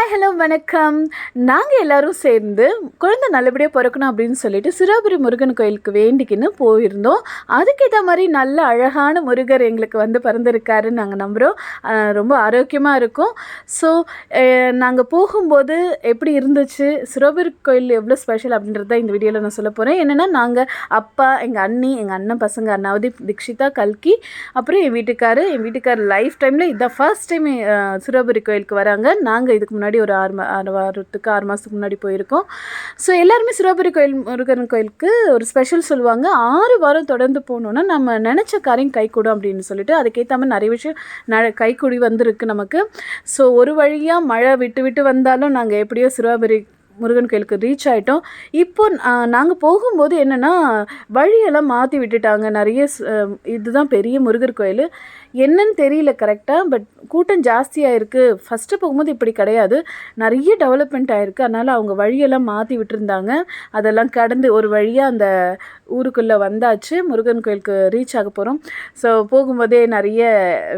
Hi hello வணக்கம். நாங்கள் எல்லோரும் சேர்ந்து குழந்தை நல்லபடியாக பிறக்கணும் அப்படின்னு சொல்லிட்டு சிராபுரி முருகன் கோயிலுக்கு வேண்டிக்கின்னு போயிருந்தோம். அதுக்கேற்ற மாதிரி நல்ல அழகான முருகர் எங்களுக்கு வந்து பிறந்திருக்காருன்னு நாங்கள் நம்புகிறோம் ரொம்ப ஆரோக்கியமாக இருக்கும். ஸோ நாங்கள் போகும்போது எப்படி இருந்துச்சு? சிராபுரி கோயில் எவ்வளோ ஸ்பெஷல் அப்படின்றத இந்த வீடியோவில் நான் சொல்ல போகிறேன் என்னென்னா நாங்கள் அப்பா எங்கள் அண்ணி எங்கள் அண்ணன் பசங்க அண்ணாவதி தீக்ஷிதா கல்கி அப்புறம் என் வீட்டுக்கார். என் வீட்டுக்கார் லைஃப் டைமில் இதான் ஃபர்ஸ்ட் டைம் சிராபுரி கோயிலுக்கு வராங்க. நாங்கள் இதுக்கு முன்னாடி முன்னாடி ஒரு ஆறு மா ஆறு வாரத்துக்கு ஆறு மாதத்துக்கு முன்னாடி போயிருக்கோம். ஸோ எல்லாருமே சிரோபுரி கோயில் முருகன் கோயிலுக்கு ஒரு ஸ்பெஷல் சொல்லுவாங்க. ஆறு வாரம் தொடர்ந்து போனோன்னா நம்ம நினச்ச காரியம் கைகூடும் அப்படின்னு சொல்லிட்டு அதுக்கேற்ற மாதிரி நிறைய விஷயம் ந கைக்கூடி வந்திருக்கு நமக்கு. ஸோ ஒரு வழியாக மழை விட்டு விட்டு வந்தாலும் நாங்கள் எப்படியோ சிரோபுரி முருகன் கோயிலுக்கு ரீச் ஆகிட்டோம் இப்போ நாங்கள் போகும்போது என்னென்னா வழியெல்லாம் மாற்றி விட்டுட்டாங்க. நிறைய இதுதான் பெரிய முருகர் கோயில். என்னன்னு தெரியல கரெக்டாக பட் கூட்டம் ஜாஸ்தியாக இருக்குது ஃபஸ்ட்டு போகும்போது இப்படி கிடையாது. நிறைய டெவலப்மெண்ட் ஆகிருக்கு அதனால் அவங்க வழியெல்லாம் மாற்றி விட்டுருந்தாங்க. அதெல்லாம் கடந்து ஒரு வழியாக அந்த ஊருக்குள்ளே வந்தாச்சு. முருகன் கோயிலுக்கு ரீச் ஆக போகிறோம் ஸோ போகும்போதே நிறைய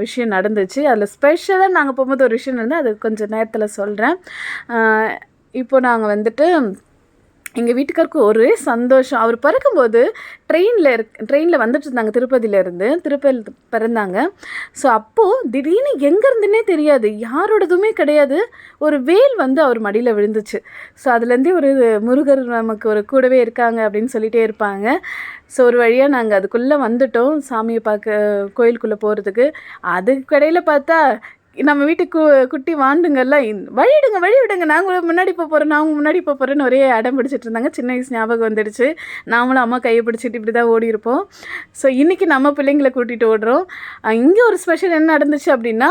விஷயம் நடந்துச்சு. அதில் ஸ்பெஷலாக நாங்கள் போகும்போது ஒரு விஷயம் இருந்தால் அது கொஞ்சம் நேரத்தில் சொல்கிறேன் இப்போ நாங்கள் வந்துட்டு எங்கள் வீட்டுக்காருக்கு ஒரே சந்தோஷம். அவர் பிறக்கும்போது ட்ரெயினில் இருக் ட்ரெயினில் வந்துட்டு இருந்தாங்க திருப்பதியிலேருந்து திருப்பதி பிறந்தாங்க. ஸோ அப்போது திடீர்னு எங்கேருந்துனே தெரியாது. யாரோடதுமே கிடையாது. ஒரு வேல் வந்து அவர் மடியில் விழுந்துச்சு. ஸோ அதுலேருந்தே ஒரு முருகர் நமக்கு ஒரு கூடவே இருக்காங்க அப்படின்னு சொல்லிகிட்டே இருப்பாங்க. ஸோ ஒரு வழியாக நாங்கள் அதுக்குள்ளே வந்துட்டோம் சாமியை பார்க்க கோயிலுக்குள்ளே போகிறதுக்கு அதுக்கு கடையில் பார்த்தா நம்ம வீட்டுக்கு குட்டி வாண்டுங்கள்ல இந்த- வழி விடுங்க வழி விடுங்க நாங்கள் முன்னாடி போக போகிறோம் நாங்கள் முன்னாடி போக போகிறோன்னு ஒரே அடம் பிடிச்சிட்டு இருந்தாங்க. சின்ன வயசு ஞாபகம் வந்துடுச்சு. நாமளும் அம்மா கையை பிடிச்சிட்டு இப்படி தான் ஓடி இருப்போம். ஸோ இன்றைக்கி நம்ம பிள்ளைங்களை கூட்டிகிட்டு ஓடுறோம். இங்கே ஒரு ஸ்பெஷல் என்ன நடந்துச்சு அப்படின்னா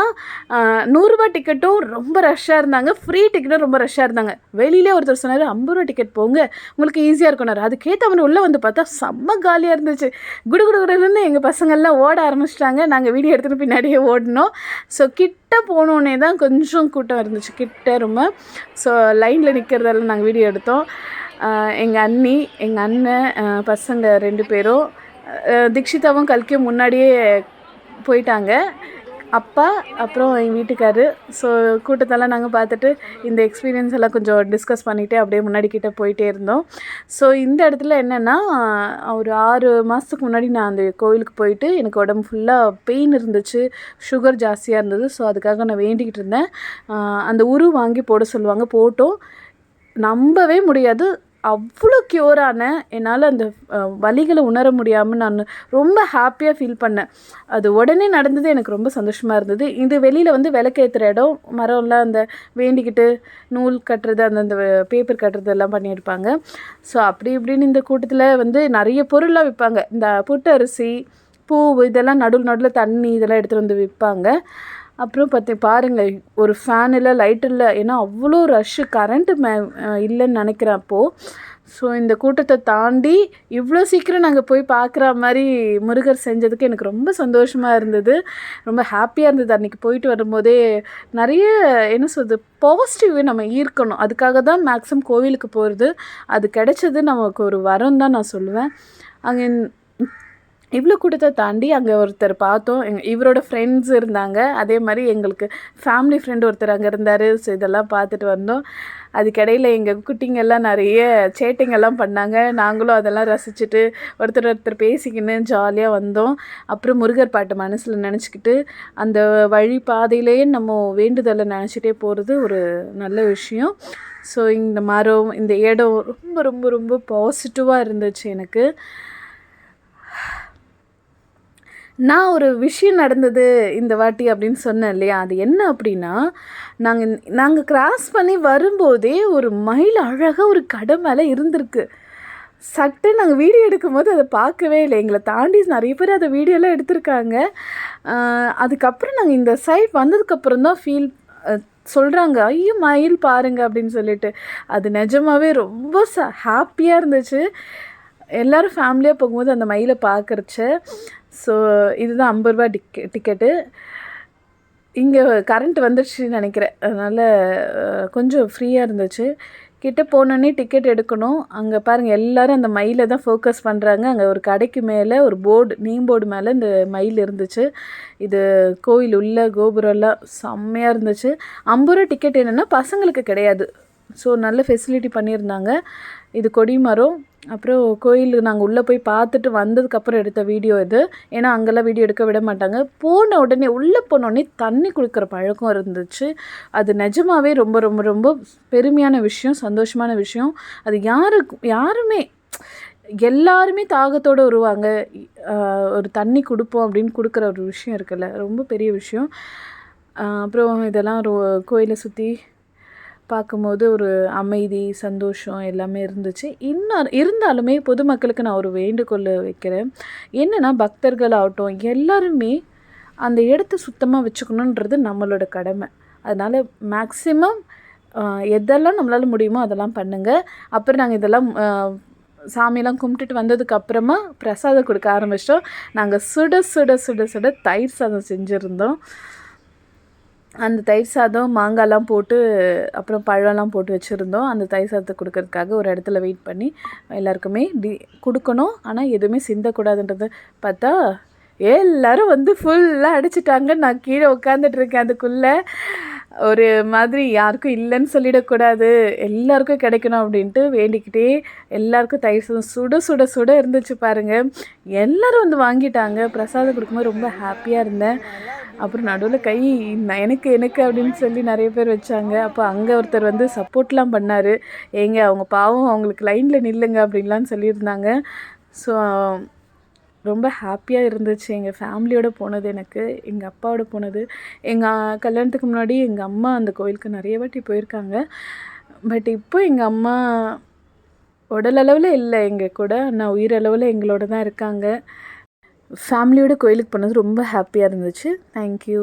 நூறுரூபா டிக்கெட்டும் ரொம்ப ரஷ்ஷாக இருந்தாங்க. ஃப்ரீ டிக்கெட்டும் ரொம்ப ரஷ்ஷாக இருந்தாங்க. வெளியிலே ஒருத்தர் சொன்னார் ஐம்பது ரூபா டிக்கெட் போங்க. உங்களுக்கு ஈஸியாக இருக்கணும் அதுக்கேற்ற மாதிரி உள்ளே வந்து பார்த்தா செம்ம காலியாக இருந்துச்சு. குடு குடுகுடுன்னு எங்கள் பசங்கள்லாம் ஓட ஆரம்பிச்சிட்டாங்க. நாங்கள் வீடியோ எடுத்துகிட்டு பின்னாடியே ஓடினோம். ஸோ கிட் கிட்ட போனோடனே தான் கொஞ்சம் கூட்டம் இருந்துச்சு. கிட்ட ரொம்ப ஸோ லைனில் நிற்கிறதெல்லாம் நாங்கள் வீடியோ எடுத்தோம். எங்கள் அண்ணி எங்கள் அண்ணன் பசங்க ரெண்டு பேரும் தீக்ஷிதாவும் கல்கியும் முன்னாடியே போயிட்டாங்க. அப்பா அப்புறம் எங்கள் வீட்டுக்காரு. ஸோ கூட்டத்தெல்லாம் நாங்கள் பார்த்துட்டு இந்த எக்ஸ்பீரியன்ஸ் எல்லாம் கொஞ்சம் டிஸ்கஸ் பண்ணிகிட்டே அப்படியே முன்னாடி கிட்டே போயிட்டே இருந்தோம். ஸோ இந்த இடத்துல என்னென்னா ஒரு ஆறு மாதத்துக்கு முன்னாடி நான் அந்த கோவிலுக்கு போயிட்டு எனக்கு உடம்பு ஃபுல்லாக பெயின் இருந்துச்சு. சுகர் ஜாஸ்தியாக இருந்தது. ஸோ அதுக்காக நான் வேண்டிக்கிட்டு இருந்தேன். அந்த உரு வாங்கி போட சொல்லுவாங்க. போட்டோம். நம்பவே முடியாது. அவ்வளோ க்யூரான என்னால் அந்த வலிகளை உணர முடியாமல் நான் ரொம்ப ஹாப்பியாக ஃபீல் பண்ணேன். அது உடனே நடந்தது எனக்கு ரொம்ப சந்தோஷமாக இருந்தது. இது வெளியில் வந்து விளக்கேற்றுற இடம் மரம்லாம் அந்த வேண்டிக்கிட்டு நூல் கட்டுறது அந்தந்த பேப்பர் கட்டுறது எல்லாம் பண்ணியிருப்பாங்க. ஸோ அப்படி இப்படின்னு இந்த கூட்டத்தில் வந்து நிறைய பொருள்லாம் விற்பாங்க. இந்த புட்டரிசி பூ இதெல்லாம் நடுவில் நடுவில் தண்ணி இதெல்லாம் எடுத்துகிட்டு வந்து விற்பாங்க. அப்புறம் பார்த்து பாருங்கள் ஒரு ஃபேன் இல்லை லைட் இல்லை ஏன்னா அவ்வளோ ரஷ்ஷு கரண்ட்டு மே இல்லைன்னு நினைக்கிறேன் அப்போது ஸோ இந்த கூட்டத்தை தாண்டி இவ்வளோ சீக்கிரம் நாங்கள் போய் பார்க்குற மாதிரி முருகர் செஞ்சதுக்கு எனக்கு ரொம்ப சந்தோஷமாக இருந்தது. ரொம்ப ஹாப்பியாக இருந்தது. அன்றைக்கி போயிட்டு வரும்போதே நிறைய என்ன சொல்கிறது பாசிட்டிவ் நம்ம ஈர்க்கணும். அதுக்காக தான் மேக்ஸிமம் கோவிலுக்கு போகிறது அது கிடைச்சது நமக்கு ஒரு வரம் தான் நான் சொல்லுவேன். அங்கே இவ்வளோ கூட்டத்தை தாண்டி அங்கே ஒருத்தர் பார்த்தோம். எங் இவரோட ஃப்ரெண்ட்ஸ் இருந்தாங்க. அதே மாதிரி எங்களுக்கு ஃபேமிலி ஃப்ரெண்டு ஒருத்தர் அங்கே இருந்தார். ஸோ இதெல்லாம் பார்த்துட்டு வந்தோம். அதுக்கிடையில் எங்கள் குட்டிங்கெல்லாம் நிறைய சேட்டைங்கெல்லாம் பண்ணாங்க. நாங்களும் அதெல்லாம் ரசிச்சுட்டு ஒருத்தர் ஒருத்தர் பேசிக்கின்னு ஜாலியாக வந்தோம். அப்புறம் முருகர் பாட்டு மனசில் நினச்சிக்கிட்டு அந்த வழி பாதையிலேயே நம்ம வேண்டுதலை நினச்சிட்டே போகிறது ஒரு நல்ல விஷயம். ஸோ இந்த மரம் இந்த இடம் ரொம்ப ரொம்ப ரொம்ப பாசிட்டிவாக இருந்துச்சு எனக்கு. நான் ஒரு விஷயம் நடந்தது இந்த வாட்டி அப்படின்னு சொன்னேன் இல்லையா? அது என்ன அப்படின்னா நாங்கள் நாங்கள் கிராஸ் பண்ணி வரும்போதே ஒரு மயில் அழகாக ஒரு கடை மேலே இருந்திருக்கு. சட்டு நாங்கள் வீடியோ எடுக்கும்போது அதை பார்க்கவே இல்லை. எங்களை தாண்டி நிறைய பேர் அதை வீடியோலாம் எடுத்திருக்காங்க. அதுக்கப்புறம் நாங்கள் இந்த சைட் வந்ததுக்கப்புறம் தான் ஃபீல் சொல்கிறாங்க ஐயோ மயில் பாருங்க அப்படின்னு சொல்லிட்டு. அது நிஜமாவே ரொம்ப ச ஹாப்பியாக இருந்துச்சு. எல்லோரும் ஃபேமிலியாக போகும்போது அந்த மயிலை பார்க்குறச்ச ஸோ இதுதான் ஐம்பது ரூபா டிக்கெ டிக்கெட்டு இங்கே கரண்ட் வந்துடுச்சுன்னு நினைக்கிறேன். அதனால் கொஞ்சம் ஃப்ரீயாக இருந்துச்சு. கிட்டே போனோடனே டிக்கெட் எடுக்கணும். அங்கே பாருங்கள் எல்லாரும் அந்த மயிலை தான் ஃபோக்கஸ் பண்ணுறாங்க அங்கே ஒரு கடைக்கு மேலே ஒரு போர்டு நேம் போர்டு மேலே இந்த மயில் இருந்துச்சு. இது கோயில் உள்ள கோபுரம்லாம் செம்மையாக இருந்துச்சு. ஐம்பது ரூபா டிக்கெட் என்னென்னா பசங்களுக்கு கிடையாது. ஸோ நல்ல ஃபெசிலிட்டி பண்ணியிருந்தாங்க. இது கொடிமரம் அப்புறம் கோயில் நாங்கள் உள்ளே போய் பார்த்துட்டு வந்ததுக்கப்புறம் எடுத்த வீடியோ இது. ஏன்னா அங்கெல்லாம் வீடியோ எடுக்க விட மாட்டாங்க. போன உடனே உள்ளே போன உடனே தண்ணி குளிக்கிற பழக்கம் இருந்துச்சு. அது நிஜமாவே ரொம்ப ரொம்ப ரொம்ப பெருமையான விஷயம் சந்தோஷமான விஷயம். அது யாருக்கும் யாருமே எல்லாருமே தாகத்தோடு வருவாங்க. ஒரு தண்ணி கொடுப்போம் அப்படின்னு கொடுக்குற ஒரு விஷயம் இருக்குல்ல. ரொம்ப பெரிய விஷயம். அப்புறம் இதெல்லாம் ரோ கோயிலை சுற்றி பார்க்கும்போது ஒரு அமைதி சந்தோஷம் எல்லாமே இருந்துச்சு. இன்னும் இருந்தாலுமே பொதுமக்களுக்கு நான் ஒரு வேண்டுகோள் வைக்கிறேன். என்னென்னா பக்தர்கள் ஆகட்டும் எல்லாருமே அந்த இடத்த சுத்தமாக வச்சுக்கணுன்றது நம்மளோட கடமை. அதனால் மேக்ஸிமம் எதெல்லாம் நம்மளால் முடியுமோ அதெல்லாம் பண்ணுங்கள் அப்புறம் நாங்கள் இதெல்லாம் சாமியெல்லாம் கும்பிட்டுட்டு வந்ததுக்கப்புறமா பிரசாதம் கொடுக்க ஆரம்பிச்சிட்டோம். நாங்கள் சுட சுட சுட சுட தயிர் சாதம் செஞ்சுருந்தோம். அந்த தயிர் சாதம் மாங்காய்லாம் போட்டு அப்புறம் பழம்லாம் போட்டு வச்சுருந்தோம். அந்த தயிர் சாதத்தை கொடுக்கறதுக்காக ஒரு இடத்துல வெயிட் பண்ணி எல்லாருக்குமே டி கொடுக்கணும். ஆனால் எதுவுமே சிந்தக்கூடாதுன்றது பார்த்தா எல்லாரும் வந்து ஃபுல்லாக அடிச்சிட்டாங்க. நான் கீழே உட்காந்துட்டு இருக்கேன் அதுக்குள்ளே. ஒரு மாதிரி யாருக்கும் இல்லைன்னு சொல்லிடக்கூடாது. எல்லாருக்கும் கிடைக்கணும் அப்படின்ட்டு வேண்டிக்கிட்டே எல்லாருக்கும் தயிர் சாதம் சுட சுட சுட இருந்துச்சு பாருங்கள் எல்லோரும் வந்து வாங்கிட்டாங்க. பிரசாதம் கொடுக்கும்போது ரொம்ப ஹாப்பியாக இருந்தேன். அப்புறம் நடுவில் கை எனக்கு எனக்கு அப்படின்னு சொல்லி நிறைய பேர் வச்சாங்க. அப்போ அங்கே ஒருத்தர் வந்து சப்போர்ட்லாம் பண்ணார். ஏங்க அவங்க பாவம் அவங்களுக்கு லைனில் நில்லுங்க அப்படின்லாம் சொல்லியிருந்தாங்க. ஸோ ரொம்ப ஹாப்பியாக இருந்துச்சு. எங்கள் ஃபேமிலியோடு போனது எனக்கு எங்கள் அப்பாவோட போனது. எங்கள் கல்யாணத்துக்கு முன்னாடி எங்கள் அம்மா அந்த கோயிலுக்கு நிறைய வாட்டி போயிருக்காங்க. பட் இப்போ எங்கள் அம்மா உடலளவில் இல்லை. எங்கள் கூட ஆனால் உயிரளவில் எங்களோட தான் இருக்காங்க. ஃபேமிலியோட கோயிலுக்கு போனது ரொம்ப ஹாப்பியாக இருந்துச்சு. தேங்க்யூ